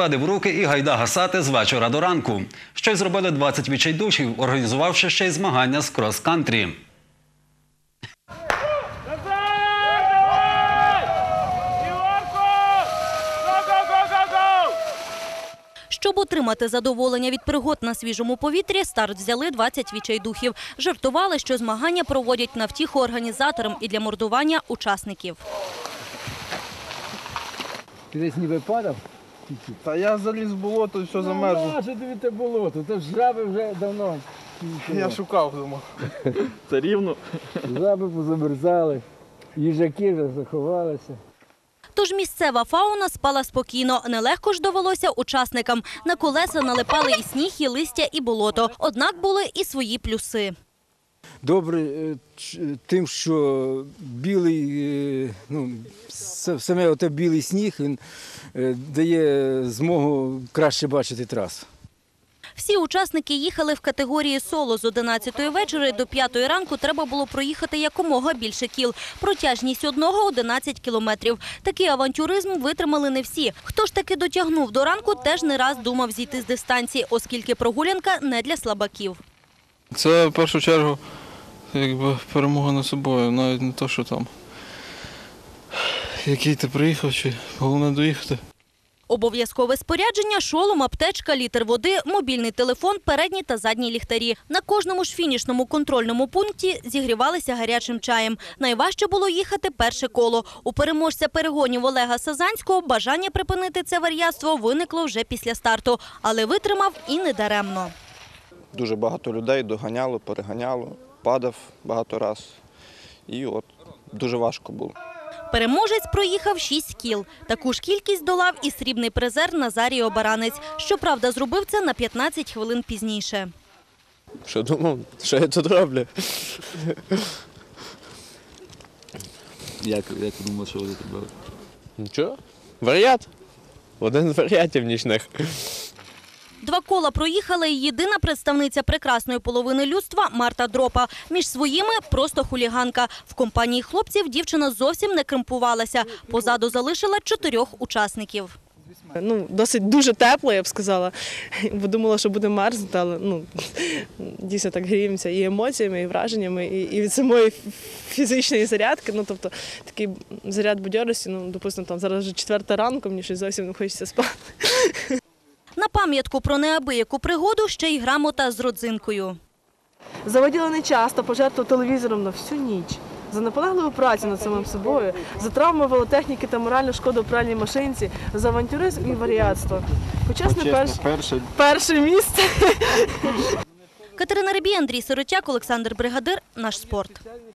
велосипеди в руки і гайда гасати з вечора до ранку. Що й зробили 20 відчайдушів, організувавши ще й змагання з крос-кантрі. Щоб отримати задоволення від пригод на свіжому повітрі, старт взяли 20 відчайдухів. Жартували, що змагання проводять на втіху організаторам і для мордування учасників. Ти десь ніби падав? Та я заліз в болото і все замерзло. А, що тобі те болото? Це ж жаби вже давно. Я шукав думав. Це рівно. Жаби позамерзали, їжаки вже заховалися. Тож місцева фауна спала спокійно. Нелегко ж довелося учасникам. На колеса налипали і сніг, і листя, і болото. Однак були і свої плюси. Добре е, тим, що білий, е, ну, саме оте білий сніг, він е, дає змогу краще бачити трасу. Всі учасники їхали в категорії соло з 11 вечора до 5 ранку треба було проїхати якомога більше кіл. Протяжність одного – 11 кілометрів. Такий авантюризм витримали не всі. Хто ж таки дотягнув до ранку, теж не раз думав зійти з дистанції, оскільки прогулянка не для слабаків. Це в першу чергу якби перемога над собою, навіть не то, що там. Який ти приїхав, чи головне доїхати. Обов'язкове спорядження – шолом, аптечка, літр води, мобільний телефон, передні та задні ліхтарі. На кожному ж фінішному контрольному пункті зігрівалися гарячим чаєм. Найважче було їхати перше коло. У переможця перегонів Олега Сазанського бажання припинити це вар'ятство виникло вже після старту. Але витримав і недаремно. Дуже багато людей доганяло, переганяло, падав багато разів. І от дуже важко було. Переможець проїхав 6 кіл. Таку ж кількість долав і срібний призер Назарій Обаранець. Щоправда, зробив це на 15 хвилин пізніше. Що думав, що я тут роблю? Як, як ви думали, що вони тебе? Нічого. Варіат. Один з варіатів нічних. Два кола проїхала і єдина представниця прекрасної половини людства Марта Дропа. Між своїми просто хуліганка. В компанії хлопців дівчина зовсім не кримпувалася. Позаду залишила чотирьох учасників. Ну, досить дуже тепло, я б сказала. Бо думала, що буде мерзнути, але ну, дійсно так гріємося і емоціями, і враженнями, і, і від самої фізичної зарядки. Ну, тобто такий заряд бадьорості, ну, допустимо, там зараз вже четверта ранку, мені щось зовсім не хочеться спати. На пам'ятку про неабияку пригоду ще й грамота з родзинкою. Заводіла не часто, пожертвував телевізором на всю ніч. За наполегливу працю над самим собою, за травми велотехніки та моральну шкоду пральній машинці, за авантюризм і варіатство. Почесне перше, перше перше місце. Катерина Рибій, Андрій Сиротяк, Олександр Бригадир. Наш спорт.